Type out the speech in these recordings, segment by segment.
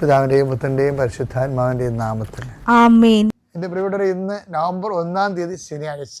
പിതാവിന്റെയും പുത്രന്റെയും പരിശുദ്ധാത്മാവിന്റെയും നാമത്തിൽ. ആമേൻ. എന്റെ പ്രിയപ്പെട്ടവരെ ഇന്ന് നവംബർ ഒന്നാം തീയതി ശനിയാഴ്ച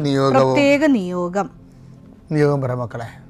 നിയോഗവും പ്രത്യേക നിയോഗം. നിയോഗം പറ മക്കളെ.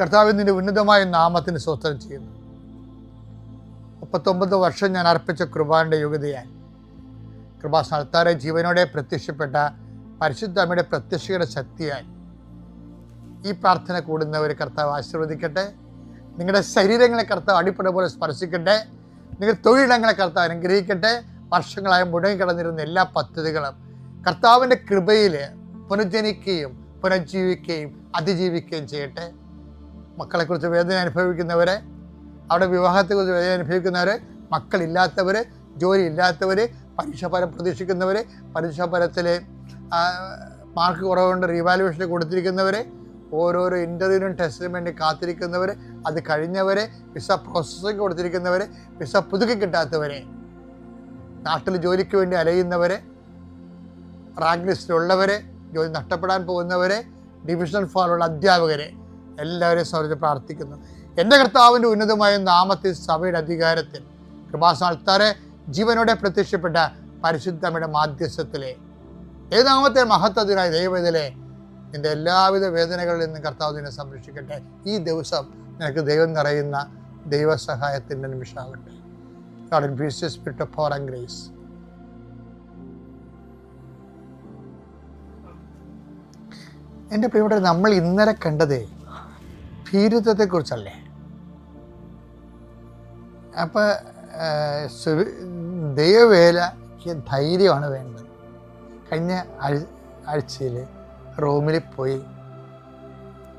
കർത്താവിന്റെ ഉന്നതമായ നാമത്തിന് സ്വസ്ഥം ചെയ്യുന്നു. മുപ്പത്തൊമ്പത് വർഷം ഞാൻ അർപ്പിച്ച കൃപാന്റെ യോഗ്യതയാൽ കൃപാസ്ഥാനത്താറെ ജീവനോടെ പ്രത്യക്ഷപ്പെട്ട പരിശുദ്ധ അമ്മയുടെ പ്രത്യക്ഷയുടെ ശക്തിയാൽ ഈ പ്രാർത്ഥന കൂടുന്നവർ കർത്താവ് ആശീർവദിക്കട്ടെ. നിങ്ങളുടെ ശരീരങ്ങളെ കർത്താവ് അടിപ്പട പോലെ സ്പർശിക്കട്ടെ. നിങ്ങളുടെ തൊഴിലിടങ്ങളെ കർത്താവ് അനുഗ്രഹിക്കട്ടെ. വർഷങ്ങളായി മുടങ്ങിക്കിടന്നിരുന്ന എല്ലാ പദ്ധതികളും കർത്താവിന്റെ കൃപയിൽ പുനർജനിക്കുകയും പുനർജീവിക്കുകയും അതിജീവിക്കുകയും ചെയ്യട്ടെ. മക്കളെക്കുറിച്ച് വേദന അനുഭവിക്കുന്നവർ അവിടെ വിവാഹത്തെക്കുറിച്ച് വേദന അനുഭവിക്കുന്നവർ മക്കളില്ലാത്തവർ ജോലി ഇല്ലാത്തവർ പരീക്ഷാഫലം പ്രതീക്ഷിക്കുന്നവർ പരീക്ഷാഫലത്തിൽ മാർക്ക് കുറവുകൊണ്ട് റീവാലുവേഷൻ കൊടുത്തിരിക്കുന്നവർ ഓരോരോ ഇന്റർവ്യൂവിനും ടെസ്റ്റിനും വേണ്ടി കാത്തിരിക്കുന്നവർ അത് കഴിഞ്ഞവർ വിസ പ്രോസസ്സിങ് കൊടുത്തിരിക്കുന്നവർ വിസ പുതുക്കി കിട്ടാത്തവർ നാട്ടിൽ ജോലിക്ക് വേണ്ടി അലയുന്നവർ റാങ്ക് ലിസ്റ്റിലുള്ളവർ ജോലി നഷ്ടപ്പെടാൻ പോകുന്നവർ ഡിവിഷണൽ ഫോറുള്ള അധ്യാപകരെ. എല്ലാവരെയും സമർപ്പിച്ച് പ്രാർത്ഥിക്കുന്നു. എന്റെ കർത്താവിന്റെ ഉന്നതമായ നാമത്തിൽ സഭയുടെ അധികാരത്തിൽ കൃപാസ്ഥാനത്താറെ ജീവനോടെ പ്രത്യക്ഷപ്പെട്ട പരിശുദ്ധമ്മയുടെ മാധ്യസ്ഥത്തിലെ ഏത് നാമത്തെ മഹത്വത്തിനായി ദൈവത്തിലെ നിന്റെ എല്ലാവിധ വേദനകളിൽ നിന്നും കർത്താവ് നിന്നെ സംരക്ഷിക്കട്ടെ. ഈ ദിവസം നിനക്ക് ദൈവം നിറയുന്ന ദൈവസഹായത്തിന്റെ നിമിഷമാകട്ടെ. God increase the spirit of and grace. എന്റെ പ്രിയപ്പെട്ട നമ്മൾ ഇന്നലെ കണ്ടതേ ഭീരുത്വത്തെക്കുറിച്ചല്ലേ അപ്പോൾ ദൈവവേലയ്ക്ക് ധൈര്യമാണ് വേണ്ടത്. കഴിഞ്ഞ ആഴ്- ആഴ്ചയിൽ റോമിൽ പോയി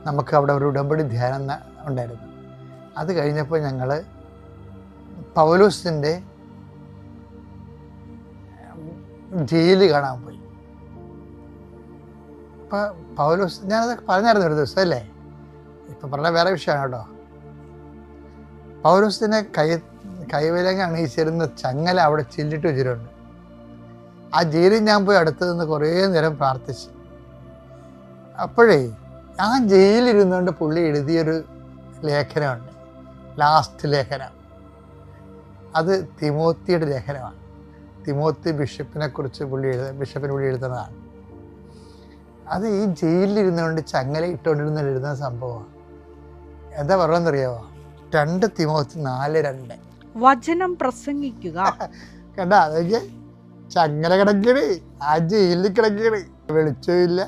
നമുക്ക് അവിടെ ഒരു ഉടമ്പടി ധ്യാനം ഉണ്ടായിരുന്നു. അത് കഴിഞ്ഞപ്പോൾ ഞങ്ങൾ പൗലൂസിന്റെ ജയിൽ കാണാൻ പോയി. അപ്പോൾ പൗലോസ് ഞാനത് പറഞ്ഞായിരുന്നു ഒരു ദിവസം അല്ലേ? ഇപ്പം പറഞ്ഞ വേറെ വിഷയമാണ് കേട്ടോ. പൗരസ്തിനെ കൈ കൈവിലങ്ങ് അണിയിച്ചിരുന്ന ചങ്ങല അവിടെ ചില്ലിട്ട് വെച്ചിട്ടുണ്ട്. ആ ജയിലിൽ ഞാൻ പോയി അടുത്ത് നിന്ന് കുറേ നേരം പ്രാർത്ഥിച്ചു. അപ്പോഴേ ആ ജയിലിരുന്നുകൊണ്ട് പുള്ളി എഴുതിയൊരു ലേഖനമുണ്ട്. ലാസ്റ്റ് ലേഖനം. അത് തിമോത്തിയുടെ ലേഖനമാണ്. തിമോത്തി ബിഷപ്പിനെ കുറിച്ച് പുള്ളി എഴുത ബിഷപ്പിന് പുള്ളി എഴുതുന്നതാണ്. അത് ഈ ജയിലിലിരുന്നുകൊണ്ട് ചങ്ങല ഇട്ടുകൊണ്ടിരുന്ന എഴുതുന്ന സംഭവമാണ്. എന്താ പറയുന്നറിയാമോ രണ്ട് തിമോത്തി നാല് രണ്ട്. വചനം പ്രസംഗിക്കുക. കണ്ട അതൊക്കെ ചങ്ങല കിടക്കണ് ആ ജയിലിൽ കിടക്കണ്. വെളിച്ചമില്ല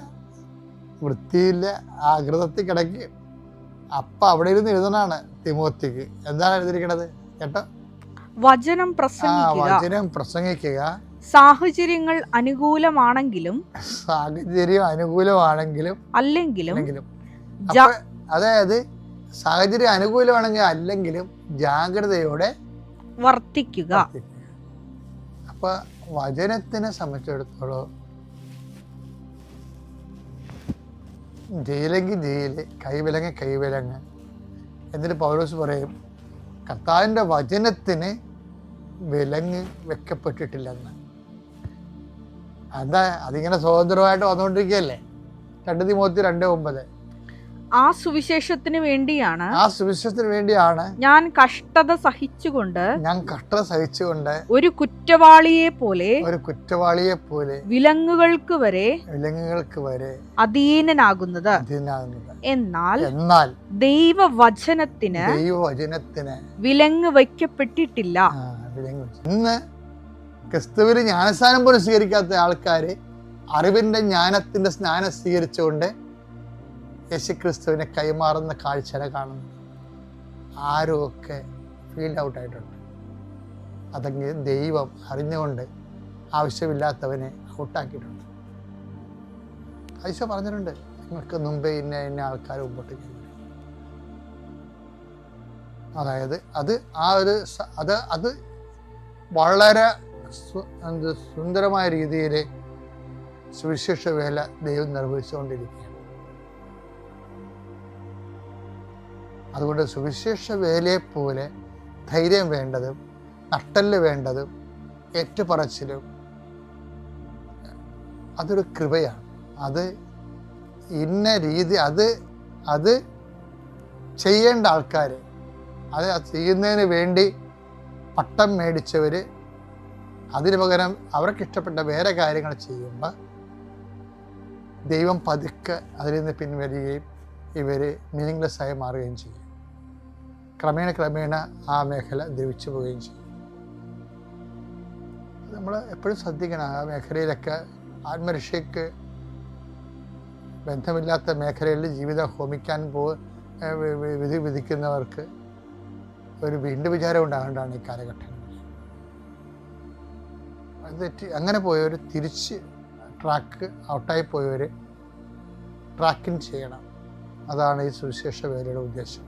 വൃത്തിയില്ല ആകൃതത്തിൽ കിടക്കുക അപ്പം അവിടെ ഇരുന്ന് എഴുതണാണ് തിമോത്തിക്ക്. എന്താണ് എഴുതിയിരിക്കണത്? കേട്ടോ. വചനം പ്രസംഗിക്കുക. വചനം പ്രസംഗിക്കുക. സാഹചര്യങ്ങൾ അനുകൂലമാണെങ്കിലും സാഹചര്യം അനുകൂലമാണെങ്കിലും അല്ലെങ്കിലും അതായത് സാഹചര്യം അനുകൂലമാണെങ്കിൽ അല്ലെങ്കിലും ജാഗ്രതയോടെ വർത്തിക്കുക. അപ്പൊ വചനത്തിനെ സംബന്ധിച്ചിടത്തോളം ജയിലെങ്കിൽ ജയിൽ കൈവിലങ്ങ് കൈവിലങ്ങ്. എന്നിട്ട് പൗലോസ് പറയും കർത്താവിന്റെ വചനത്തിന് വിലങ്ങ് വെക്കപ്പെട്ടിട്ടില്ലെന്ന്. അതാ അതിങ്ങനെ സ്വതന്ത്രമായിട്ട് വന്നുകൊണ്ടിരിക്കുകയല്ലേ? രണ്ട് തിമോത്തി രണ്ട് ഒമ്പത്. ആ സുവിശേഷത്തിന് വേണ്ടിയാണ് ആ സുവിശേഷത്തിന് വേണ്ടിയാണ് ഞാൻ കഷ്ടത സഹിച്ചുകൊണ്ട് ഞാൻ കഷ്ടത സഹിച്ചുകൊണ്ട് ഒരു കുറ്റവാളിയെ പോലെ ഒരു കുറ്റവാളിയെ പോലെ വിലങ്ങുകൾക്ക് വരെ വിലങ്ങുകൾക്ക് വരെ അധീനനാകുന്നത്. അധീനാകുന്നത് എന്നാൽ എന്നാൽ ദൈവവചനത്തിന് ദൈവവചനത്തിന് വിലങ്ങ് വയ്ക്കപ്പെട്ടിട്ടില്ല. ഇന്ന് ക്രിസ്തുവിന് ജ്ഞാനസ്ഥാനം പോലും സ്വീകരിക്കാത്ത ആൾക്കാര് അറിവിന്റെ ജ്ഞാനത്തിന്റെ സ്നാനം സ്വീകരിച്ചുകൊണ്ട് യേശു ക്രിസ്തുവിനെ കൈമാറുന്ന കാഴ്ചകളെ കാണുന്നു. ആരുമൊക്കെ ഫീൽഡ് ഔട്ടായിട്ടുണ്ട് അതെങ്കിൽ ദൈവം അറിഞ്ഞുകൊണ്ട് ആവശ്യമില്ലാത്തവനെ ഔട്ടാക്കിയിട്ടുണ്ട് ഐശോ പറഞ്ഞിട്ടുണ്ട് നിങ്ങൾക്ക് മുമ്പേ ഇന്ന ഇന്ന ആൾക്കാർ മുമ്പോട്ട് അതായത് അത് ആ ഒരു അത് അത് വളരെ സുന്ദരമായ രീതിയിൽ സുവിശേഷ വേല ദൈവം നിർവഹിച്ചുകൊണ്ടിരിക്കുകയാണ്. അതുകൊണ്ട് സുവിശേഷ വേലയെപ്പോലെ പോലെ ധൈര്യം വേണ്ടതും നട്ടൽ വേണ്ടതും ഏറ്റുപറച്ചിലും അതൊരു കൃപയാണ്. അത് ഇന്ന രീതി അത് അത് ചെയ്യേണ്ട ആൾക്കാർ അത് ചെയ്യുന്നതിന് വേണ്ടി പട്ടം മേടിച്ചവർ അതിന് പകരം അവർക്ക് ഇഷ്ടപ്പെട്ട വേറെ കാര്യങ്ങൾ ചെയ്യുമ്പോൾ ദൈവം പതുക്കെ അതിൽ നിന്ന് പിൻവലിയുകയും ഇവർ മീനിങ്ലെസ് ആയി മാറുകയും ചെയ്യും. ക്രമേണ ക്രമേണ ആ മേഖല ദ്രവിച്ചു പോവുകയും ചെയ്യും. നമ്മൾ എപ്പോഴും ശ്രദ്ധിക്കണം ആ മേഖലയിലൊക്കെ ആത്മരക്ഷയ്ക്ക് ബന്ധമില്ലാത്ത മേഖലയിൽ ജീവിതം ഹോമിക്കാൻ പോ വിധി വിധിക്കുന്നവർക്ക് ഒരു വീണ്ടും വിചാരം ഉണ്ടാകേണ്ടതാണ് ഈ കാലഘട്ടങ്ങളിൽ അത് തെറ്റി അങ്ങനെ പോയവർ തിരിച്ച് ട്രാക്ക് ഔട്ടായി പോയവർ ട്രാക്കിങ് ചെയ്യണം. അതാണ് ഈ സുവിശേഷ വേലയുടെ ഉദ്ദേശം.